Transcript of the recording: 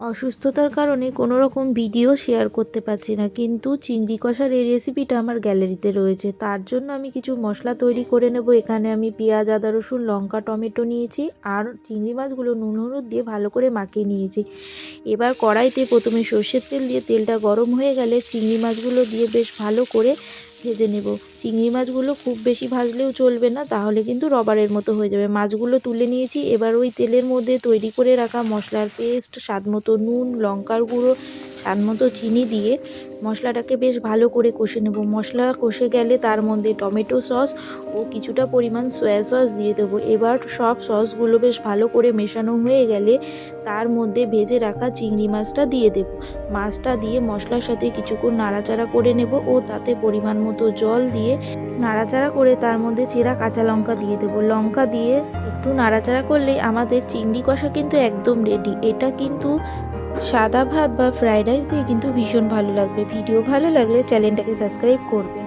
অসুস্থতার কারণে কোনো রকম ভিডিও শেয়ার করতে পারছি না, কিন্তু চিংড়ি কষার এই রেসিপিটা আমার গ্যালারিতে রয়েছে। তার জন্য আমি কিছু মশলা তৈরি করে নেব। এখানে আমি পেঁয়াজ, আদা, রসুন, লঙ্কা, টমেটো নিয়েছি আর চিংড়ি মাছগুলো নুন, হলুদ দিয়ে ভালো করে মাখিয়ে নিয়েছি। এবার কড়াইতে প্রথমে সর্ষের তেল দিয়ে তেলটা গরম হয়ে গেলে চিংড়ি মাছগুলো দিয়ে বেশ ভালো করে ভেজে নেব। চিংড়ি মাছগুলো খুব বেশি ভাজলেও চলবে না, তাহলে কিন্তু রবারের মতো হয়ে যাবে। মাছগুলো তুলে নিয়েছি, এবার ওই তেলের মধ্যে তৈরি করে রাখা মশলার পেস্ট স্বাদ মতো নুন, লঙ্কার গুঁড়ো স্বাদ মতো চিনি দিয়ে মশলাটাকে বেশ ভালো করে কষে নেব। মশলা কষে গেলে তার মধ্যে টমেটো সস ও কিছুটা পরিমাণ সয়া সস দিয়ে দেবো। এবার সব সসগুলো বেশ ভালো করে মেশানো হয়ে গেলে তার মধ্যে ভেজে রাখা চিংড়ি মাছটা দিয়ে দেব। মাছটা দিয়ে মশলার সাথে কিছুক্ষণ নাড়াচাড়া করে নেব ও তাতে পরিমাণ মতো জল দিয়ে নাড়াচাড়া করে তার মধ্যে চেরা কাঁচা লঙ্কা দিয়ে দেবো। লঙ্কা দিয়ে একটু নাড়াচাড়া করলেই আমাদের চিংড়ি কষা কিন্তু একদম রেডি এটা কিন্তু সাদা ভাত বা ফ্রায়েড রাইস দিয়ে কিন্তু ভীষণ ভালো লাগবে। ভিডিও ভালো লাগলে চ্যানেলটাকে সাবস্ক্রাইব করবে।